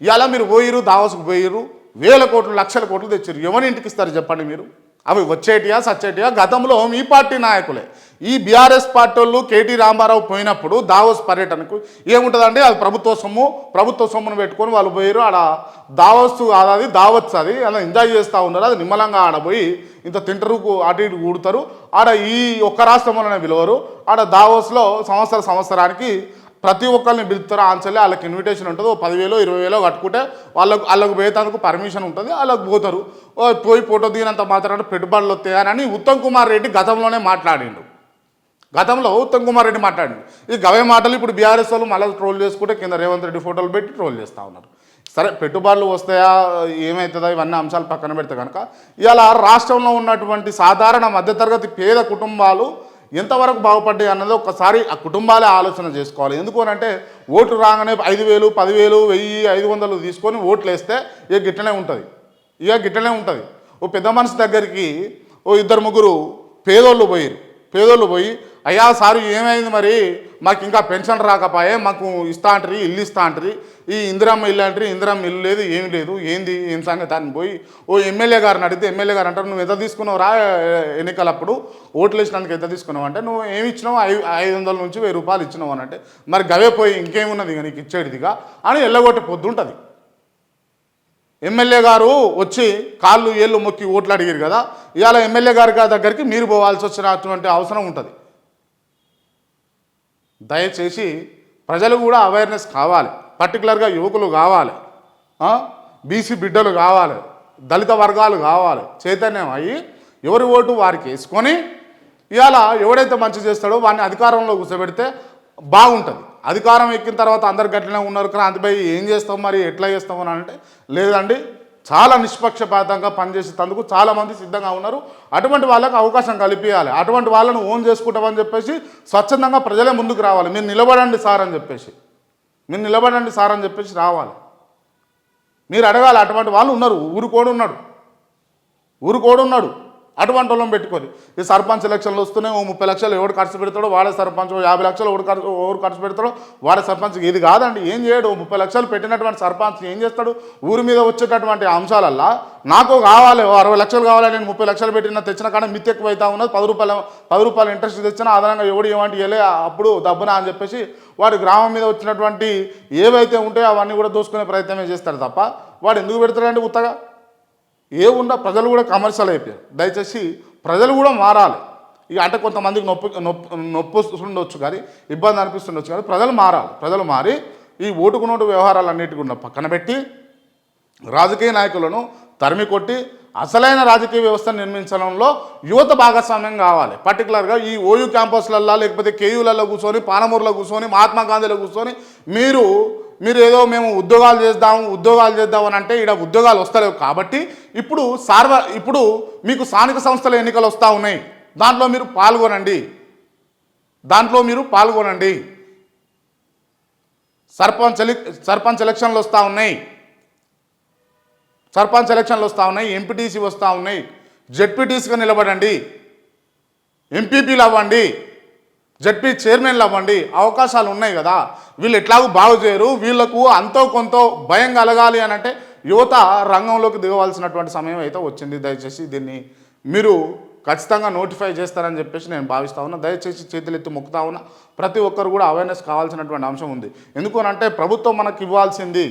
ఇవాళ మీరు పోయిరు దావస్కు పోయిరు వేల కోట్లు లక్షల కోట్లు తెచ్చారు ఎవరిని ఇంటికి ఇస్తారు చెప్పండి మీరు? అవి వచ్చేటియా సచ్చేటియా? గతంలో మీ పార్టీ నాయకులే. ఈ బీఆర్ఎస్ పార్టీ వాళ్ళు కేటీ రామారావు పోయినప్పుడు దావోస్ పర్యటనకు ఏముంటుందండి? అది ప్రభుత్వ సొమ్ము. ప్రభుత్వ సొమ్మును పెట్టుకొని వాళ్ళు పోయారు ఆడ దావోస్ అది దావత్స్ అది అలా ఎంజాయ్ చేస్తూ ఉన్నారు. అది నిమ్మలంగా ఆడపోయి ఇంత తింటరు అటు ఇటు కూడతారు ఆడ ఈ ఒక్క రాష్ట్రంలోనే విలువరు ఆడ దావోస్లో సంవత్సర సంవత్సరానికి ప్రతి ఒక్కరిని పిలుస్తారు? ఆన్సర్లే వాళ్ళకి ఇన్విటేషన్ ఉంటుంది. ఓ పదివేలో ఇరవై వేలో కట్టుకుంటే వాళ్ళకు వాళ్ళకు పోయేతానికి పర్మిషన్ ఉంటుంది. వాళ్ళకి పోతారు. ఓ పోయి ఫోటో దిగినంత మాత్రం పెట్టుబడులు వస్తాయని ఉత్తమ్ కుమార్ రెడ్డి గతంలోనే మాట్లాడిండు. గతంలో ఉత్తమ్ కుమార్ రెడ్డి మాట్లాడిండు. ఈ గవే మాటలు ఇప్పుడు బీఆర్ఎస్ వాళ్ళు మళ్ళీ ట్రోల్ చేసుకుంటే కింద రేవంత్ రెడ్డి ఫోటోలు పెట్టి ట్రోల్ చేస్తూ ఉన్నారు. సరే పెట్టుబడులు వస్తాయా? ఏమవుతుందా ఇవన్నీ అంశాలు పక్కన పెడితే కనుక ఇవాళ రాష్ట్రంలో ఉన్నటువంటి సాధారణ మధ్యతరగతి పేద కుటుంబాలు ఎంతవరకు బాగుపడ్డాయి అన్నది ఒకసారి ఆ కుటుంబాలే ఆలోచన చేసుకోవాలి. ఎందుకు అంటే ఓటు రాగానే ఐదు వేలు పదివేలు వెయ్యి ఐదు వందలు తీసుకొని ఓట్లు వేస్తే ఇక గిట్టనే ఉంటుంది. ఇక గిట్టనే ఉంటుంది. ఓ పెద్ద మనిషి దగ్గరికి ఓ ఇద్దరు ముగ్గురు పేదోళ్ళు పోయి పేదోళ్ళు పోయి అయ్యా సారు ఏమైంది మరి? మాకు ఇంకా పెన్షన్ రాకపోయే మాకు ఇస్తా అంటారు ఇల్లు ఇస్తా అంటారు. ఈ ఇందిరమ్మ ఇల్లు అంటారు ఇందిరమ్మ ఇల్లు లేదు ఏమి లేదు ఏంది ఏం సంగతి అని పోయి ఓ ఎమ్మెల్యే గారిని అడిగితే ఎమ్మెల్యే గారు అంటారు నువ్వు ఎంత తీసుకున్నావు రా ఎన్నికలప్పుడు? ఓట్లు వేసినందుకు ఎంత తీసుకున్నావు? అంటే నువ్వు ఏమి ఇచ్చినావు? ఐదు ఐదు వందల నుంచి వెయ్యి రూపాయలు ఇచ్చినావు అని అంటే మరి గవే పోయి ఇంకేమున్నది ఇక నీకు ఇచ్చేటిదిగా? అని ఎల్లగొట్టి పొద్దుంటుంది ఎమ్మెల్యే గారు వచ్చి కాళ్ళు ఏళ్ళు మొక్కి ఓట్లు అడిగారు కదా ఇవాళ ఎమ్మెల్యే గారి దగ్గరికి మీరు పోవాల్సి వచ్చినటువంటి అవసరం ఉంటుంది. దయచేసి ప్రజలు కూడా అవేర్నెస్ కావాలి. పర్టికులర్గా యువకులు కావాలి. బీసీ బిడ్డలు కావాలి. దళిత వర్గాలు కావాలి. చైతన్యం అయ్యి ఎవరి ఓటు వారికి వేసుకొని ఇవాళ ఎవడైతే మంచి చేస్తాడో వాడిని అధికారంలో కూర్చోబెడితే బాగుంటుంది. అధికారం ఎక్కిన తర్వాత అందరు గట్లనే ఉన్నారు క్రాంతిపై ఏం చేస్తాం మరి? ఎట్లా చేస్తాం అని అంటే లేదండి. చాలా నిష్పక్షపాతంగా పనిచేసేందుకు చాలామంది సిద్ధంగా ఉన్నారు. అటువంటి వాళ్ళకు అవకాశం కల్పించాలి అటువంటి వాళ్ళను ఓన్ చేసుకుంటామని చెప్పేసి స్వచ్ఛందంగా ప్రజలే ముందుకు రావాలి. మీరు నిలబడండి సార్ అని చెప్పేసి. మీరు నిలబడండి సార్ అని చెప్పేసి రావాలి. మీరు అడగాలి అటువంటి వాళ్ళు ఉన్నారు. ఊరు కోడు ఉన్నాడు. ఊరు కోడు ఉన్నాడు. అటువంటి వాళ్ళని పెట్టుకొని ఈ సర్పంచ్ ఎలక్షన్లు వస్తున్నాయి ఓ ముప్పై లక్షలు ఎవడు ఖర్చు పెడతాడో వాడే సర్పంచ్ ఓ యాభై లక్షలు ఎవడు ఖర్చు ఎవరు ఖర్చు పెడతాడో వాడే సర్పంచ్. ఇది కాదండి ఏం చేయడు ముప్పై లక్షలు పెట్టినటువంటి సర్పంచ్ ఏం చేస్తాడు? ఊరి మీద వచ్చేటటువంటి అంశాలల్లా నాకు కావాలి అరవై లక్షలు కావాలి నేను ముప్పై లక్షలు పెట్టిన తెచ్చిన కానీ మిత్తి ఎక్కువ అవుతా ఉన్నది పది రూపాయలు పది రూపాయలు ఇంట్రెస్ట్ తెచ్చినా అదనంగా ఎవడు ఏమంటే వెళ్ళే అప్పుడు దబ్బునా అని చెప్పేసి వాడి గ్రామం మీద వచ్చినటువంటి ఏవైతే ఉంటాయో అవన్నీ కూడా దోసుకునే ప్రయత్నమే చేస్తాడు తప్ప వాడు ఎందుకు పెడతాడండి ఉత్తగా? ఏ ఉన్నా ప్రజలు కూడా కమర్షియల్ అయిపోయారు. దయచేసి ప్రజలు కూడా మారాలి. ఇక అంటే కొంతమందికి నొప్పి నొప్పి నొప్పి వస్తుండొచ్చు కానీ ఇబ్బంది అనిపిస్తుండొచ్చు కానీ ప్రజలు మారాలి. ప్రజలు మారి ఈ ఓటుకు నోటు వ్యవహారాలు అన్నిటికీ ఉన్న పక్కన పెట్టి రాజకీయ నాయకులను తరిమి కొట్టి అసలైన రాజకీయ వ్యవస్థను నిర్మించడంలో యువత భాగస్వామ్యం కావాలి. పర్టికులర్గా ఈ ఓయూ క్యాంపస్లల్లో లేకపోతే కేయూలలో కూర్చొని పానమూరులో కూర్చొని మహాత్మా గాంధీలో కూర్చొని మీరు మీరు ఏదో మేము ఉద్యోగాలు చేద్దాం ఉద్యోగాలు చేద్దాం అని అంటే ఇక్కడ ఉద్యోగాలు వస్తలేవు. కాబట్టి ఇప్పుడు సార్వ ఇప్పుడు మీకు స్థానిక సంస్థల ఎన్నికలు వస్తూ ఉన్నాయి. దాంట్లో మీరు పాల్గొనండి. దాంట్లో మీరు పాల్గొనండి. సర్పంచ్ సర్పంచ్ ఎలక్షన్లు వస్తూ ఉన్నాయి. సర్పంచ్ ఎలక్షన్లు వస్తూ ఉన్నాయి. ఎంపీటీసీ వస్తూ ఉన్నాయి. జెడ్పీటీసీగా నిలబడండి. ఎంపీపీలు అవ్వండి. జడ్పీ చైర్మన్లు అవ్వండి అవకాశాలు ఉన్నాయి కదా. వీళ్ళు ఎట్లాగూ బాగు చేయరు వీళ్ళకు అంతో కొంత భయం కలగాలి అని అంటే యువత రంగంలోకి దిగవలసినటువంటి సమయం అయితే వచ్చింది. దయచేసి దీన్ని మీరు ఖచ్చితంగా నోటిఫై చేస్తారని చెప్పేసి నేను భావిస్తా ఉన్నా. దయచేసి చేతులెత్తి మొక్కుతా ఉన్నా. ప్రతి ఒక్కరు కూడా అవేర్నెస్ కావాల్సినటువంటి అంశం ఉంది. ఎందుకు అంటే ప్రభుత్వం మనకి ఇవ్వాల్సింది